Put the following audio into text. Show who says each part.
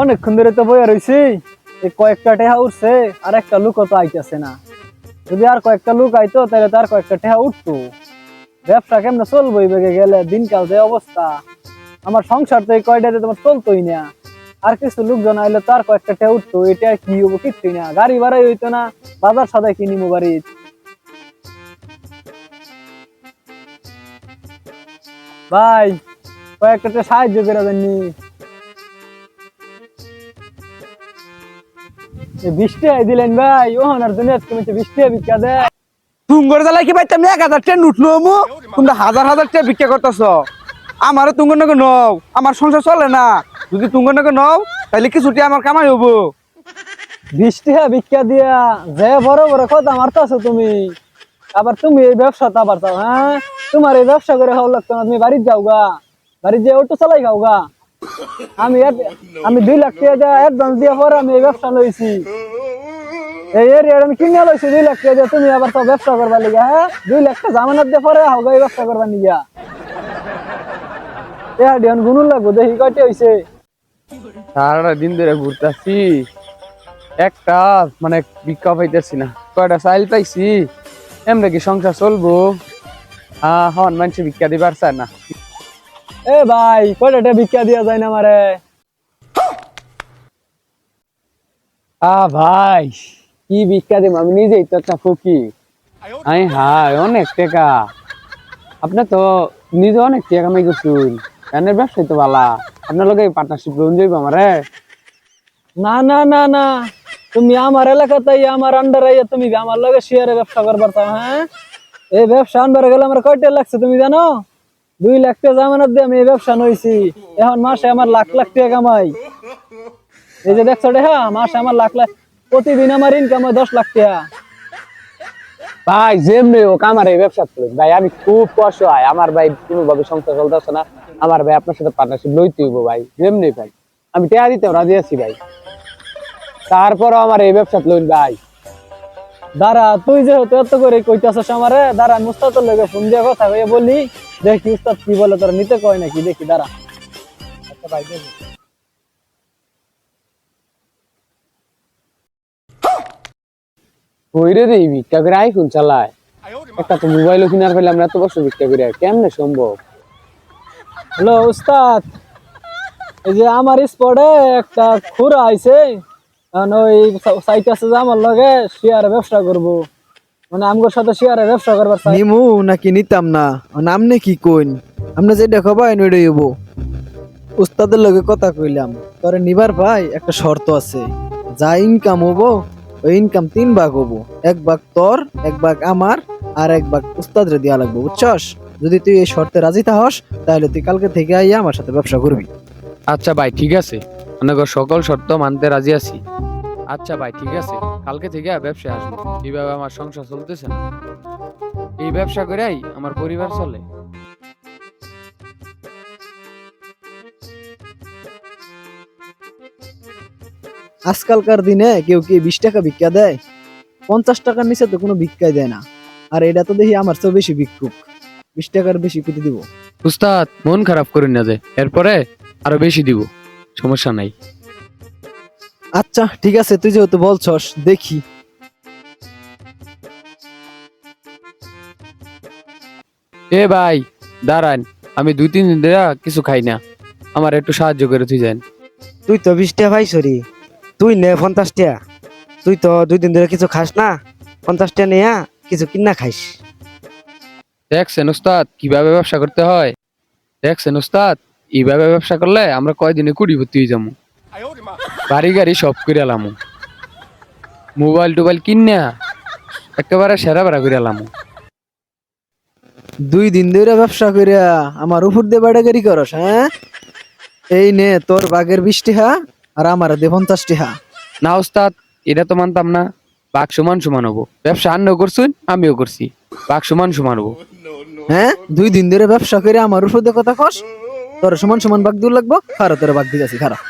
Speaker 1: অনেকক্ষণ ধরে তো বইয়া রইছি। এই কয়েকটা টেহা উঠছে, আর একটা লুক তো আইতেছে না। যদি আর কয়েকটা লুক আইতো, তাহলে তো আর কয়েকটা টেহা উঠতো। ব্যবসা কেমনে চলবো বেগে গেলে, দিনকাল যে অবস্থা। আমার সংসার তো এই কয়টাতে তোমার চলতোই না। আর কিছু লোকজন আইলে তো আর কয়েকটা টেহা উঠতো, এটা কি হব কিছুই না। গাড়ি ভাড়াই হইতো না, বাজার সাদাই কিনিমো বাড়ি। ভাই, কয়েকটা টেহা সাহায্য করে দেননি। বৃষ্টি দিলেন ভাই। তুমি বৃষ্টি বিকা দে
Speaker 2: তুঙ্গর জ্বালাই কি ভাই তুমি এক হাজার টাকা উঠল মু তোমরা হাজার হাজার টাকা ভিক্ষা করতেছ। আমারও তুঙ্গর নাকি নও। আমার সংসার চলে না। যদি তুঙ্গর নাকি নও তাহলে আমার কামাই হব?
Speaker 1: বৃষ্টি হ্যাঁ ভিক্ষা দিয়া। যে বড় বড় কথা মারতাছো তুমি। আবার তুমি এই ব্যবসা আবার চাও হ্যাঁ? তোমার এই ব্যবসা করে খাওয়া লাগতো না। তুমি বাড়িতে যাও গা। বাড়িতে যে অটো চালাই খাও গা। আমি আমি দুই লাখ টাকা অ্যাডভান্স দিয়ে পরে আমি এই ব্যবসা লইছি। এই এরিয়ার আমি কিনে লইছি, দুই লাখ টাকা তুমি আবার তো ব্যবসা করবা লিগা হ্যাঁ? দুই লাখ টাকা জামানত দিয়ে পরে হোক এই ব্যবসা করবা নিগা এ ডিয়ন গুনুন লাগবো, দেখি কয়টা হইছে।
Speaker 2: সারাটা দিন ধরে ঘুরতেছি। একটা মানে ভিক্ষা পাইতেছি না। কয়টা চাইল পাইছি? এমনি কি সংসার চলবো? হ্যাঁ হন, মানুষ ভিক্ষা দিবার চায় না।
Speaker 1: এ ভাই, কয়টা ভিক্ষা দিয়া যায় না আমারে?
Speaker 2: আ ভাই, কি ভিক্ষা দিব আমি নিজেই তো একটা ফকি আই হাই অনেক টাকা। আপনি তো নিজে অনেক টাকা কামাই করছুন। কানের ব্যবসায় তো ভালা আপনার লগে পার্টনারশিপ লোন যাইব আমারে।
Speaker 1: না না না না। তুমি আমার এলাকাতে আমার আন্ডার আইয়া তুমি আমার লগে শেয়ারে ব্যবসা করবার হ্যাঁ? এই ব্যবসা আনবার গেলে আমার কয়টা লাগছে তুমি জানো? দুই লাখ টাকা জামানত দিয়ে আমি এই ব্যবসা নইছি। এখন মাসে আমার লাখ লাখ টাকা কামাই। এই যে দেখছ হ্যাঁ মাসে আমার লাখ লাখ প্রতিদিন আমার ইনকাম হয় দশ লাখ টাকা।
Speaker 2: ভাই, যেমনি হোক আমার এই ব্যবসা করুন ভাই, আমি খুব অসহায় আমার ভাই কোনোভাবে সংসার চলতেছে না। আমার ভাই আপনার সাথে পার্টনারশিপ লইতে হইব ভাই। যেমনি ভাই। আমি টাকা দিতে রাজি আছি ভাই। তারপরও আমার এই ব্যবসা লইন ভাই।
Speaker 1: দাঁড়া তুই যেহেতু এত করে কইতাছিস আমারে দাঁড়া মুস্তাদের লগে ফোন দিয়ে কথা কইয়া বলি। দেখি উস্তাদ কি বলে তোর নিতে কয় নাকি? দেখি দাঁড়া। আচ্ছা ভাই দেখি।
Speaker 2: কইরে দেই ভিক্ষা করে আইফোন চালায়? একটা তো মোবাইলও কিনার পেলাম না এত বছর ভিক্ষা করে কেমনে সম্ভব?
Speaker 1: হ্যালো উস্তাদ। এই যে আমার স্পটে একটা খুরা আইছে। এখন ওই সাইট আছে যে আমার লগে শেয়ারে ব্যবসা করব। মানে আমগোর সাথে শেয়ারে ব্যবসা করবার চাই
Speaker 3: নিমু নাকি নিতাম না? নামনে কি কইন? আপনি যে দেখাবা এনডই হব উস্তাদের লগে কথা কইলাম। তোরে নিবার ভাই একটা শর্ত আছে। যা ইনকাম হব ওই ইনকাম তিন ভাগ হব। এক ভাগ তোর এক ভাগ আমার আর এক ভাগ উস্তাদরে দেওয়া লাগবে বুঝছস? যদি তুই এই শর্তে রাজি থাকস তাহলে তুই কালকে থেকে আইয়া আমার সাথে ব্যবসা করবি।
Speaker 2: আচ্ছা ভাই ঠিক আছে। অনেক সকল শর্ত মানতে রাজি আছি। আচ্ছা ভাই ঠিক আছে। কালকে থেকে ব্যবসায় আসব। এইভাবে আমার সংসার চলতেছে না। এই ব্যবসা করেই আমার পরিবার চলে।
Speaker 3: আজকালকার দিনে কেউ কি বিশ টাকা ভিক্ষা দেয়? পঞ্চাশ টাকার নিচে তো কোনো ভিক্ষাই দেয় না। আর এটা তো দেখি আমার চেয়েও বেশি ভিক্ষুক। বিশ টাকার বেশি কেটে দিব?
Speaker 2: উস্তাদ মন খারাপ করেন না যে। এরপরে আরও বেশি দিব। সমস্যা নাই।
Speaker 3: আচ্ছা ঠিক আছে তুই যেহেতু বলছস দেখি।
Speaker 2: এ ভাই দাঁড়ান আমি দুই তিন দিন ধরে কিছু খাই না। আমার একটু সাহায্য করে তুই যান।
Speaker 4: তুই তো বিশ ভাই সরি। তুই নে পঞ্চাশটা তুই তো দুই দিন ধরে কিছু খাস না। পঞ্চাশটা টাকা নেয়া কিছু কিনা খাইস।
Speaker 2: দেখছেন উস্তাদ কীভাবে ব্যবসা করতে হয়? দেখছেন উস্তাদ এইভাবে ব্যবসা করলে আমরা কয়দিনে কুড়িপতি হয়ে যাব। বাড়ি গাড়ি সব করে এলাম। মোবাইল টোবাইল কিনা একেবারে সেরা বেড়া করে এলাম।
Speaker 3: দুই দিন ধরে ব্যবসা করিয়া আমার উপর দিয়ে বাড়াগাড়ি করস হ্যাঁ? এই নে তোর বাঘের বিশ টিহা আর আমার দে পঞ্চাশ টিহা
Speaker 2: না উস্তাদ এটা তো মানতাম না। বাঘ সমান সমান হব। ব্যবসা আন্নও করছুন আমিও করছি। বাঘ সমান সমান হব।
Speaker 3: হ্যাঁ? দুই দিন ধরে ব্যবসা করে আমার উপর দিয়ে কথা কস তোর সমান সমান বাঘ দূর লাগবো খারা তোর বাঘ দিয়ে আছি খারাপ